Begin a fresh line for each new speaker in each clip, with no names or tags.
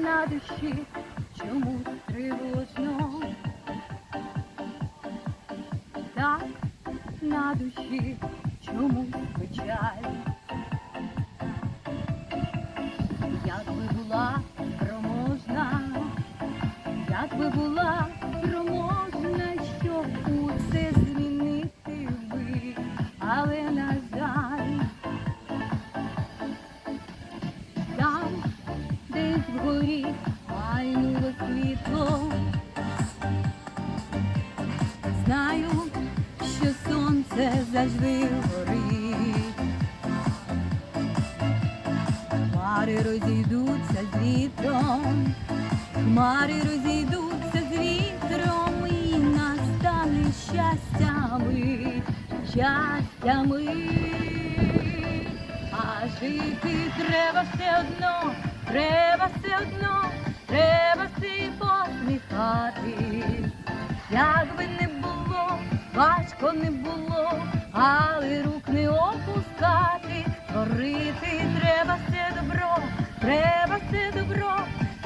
на душі чомусь тривожно. Так на душі чомусь печаль. Якби була спроможна, якби була спроможна, щоб усе змінити ви, але на завжди горить. Хмари розійдуться з вітром, хмари розійдуться з вітром і настане щастями, щастями. А жити треба все одно, треба все одно, треба все посміхатись. Як би не було, важко не було, але рук не опускати, творити треба все добро, треба все добро,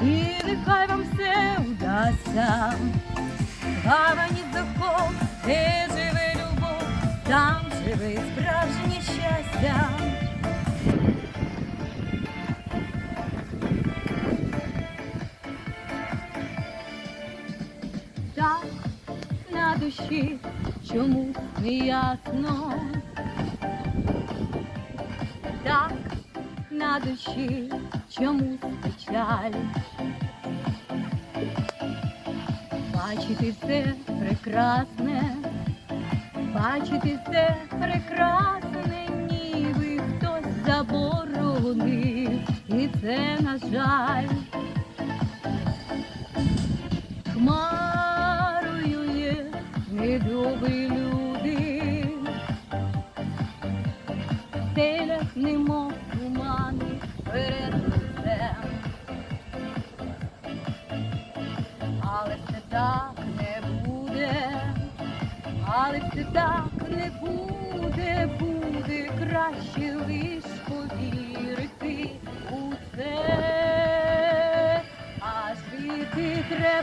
і нехай вам все вдасться. Гавані закон, де живе любов, там живе справжнє щастя. Душі чомусь не ясно. Так на душі чомусь печаль. Бачити все прекрасне, бачити все прекрасне, ніби хтось заборонив, і це на жаль. Недобрі люди, стелять немов тумани перед лицем. Але все так не буде, але все так не буде, буде краще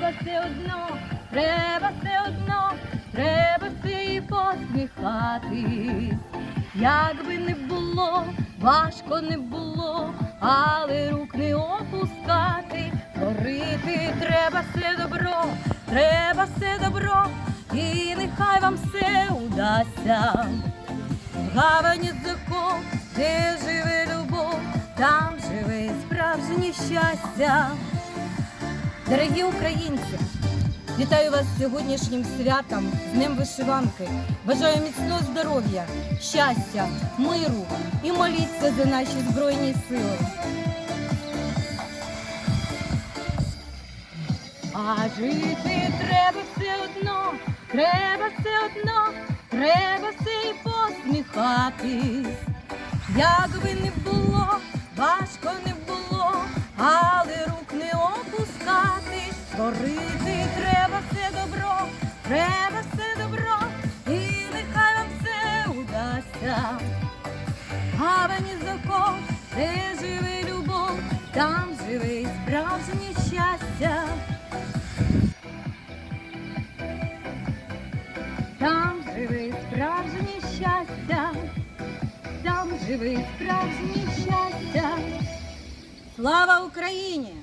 треба все одно, треба все одно, треба все і посміхатись. Як би не було, важко не було, але рук не опускати, творити треба все добро, треба все добро, і нехай вам все удасться. В гавані закон, де живе любов, там живе справжнє щастя. Дорогі українці, вітаю вас сьогоднішнім святом, Днем Вишиванки. Бажаю міцного здоров'я, щастя, миру і моліться за наші збройні сили. А жити треба все одно, треба все одно, треба все і посміхатись. Як би не було, важко не було, творити треба все добро, треба все добро, і нехай вам все удасться. Гавані закон, де живе любов, там живе справжнє щастя. Там живе справжнє щастя, там живе справжнє щастя. Слава Україні!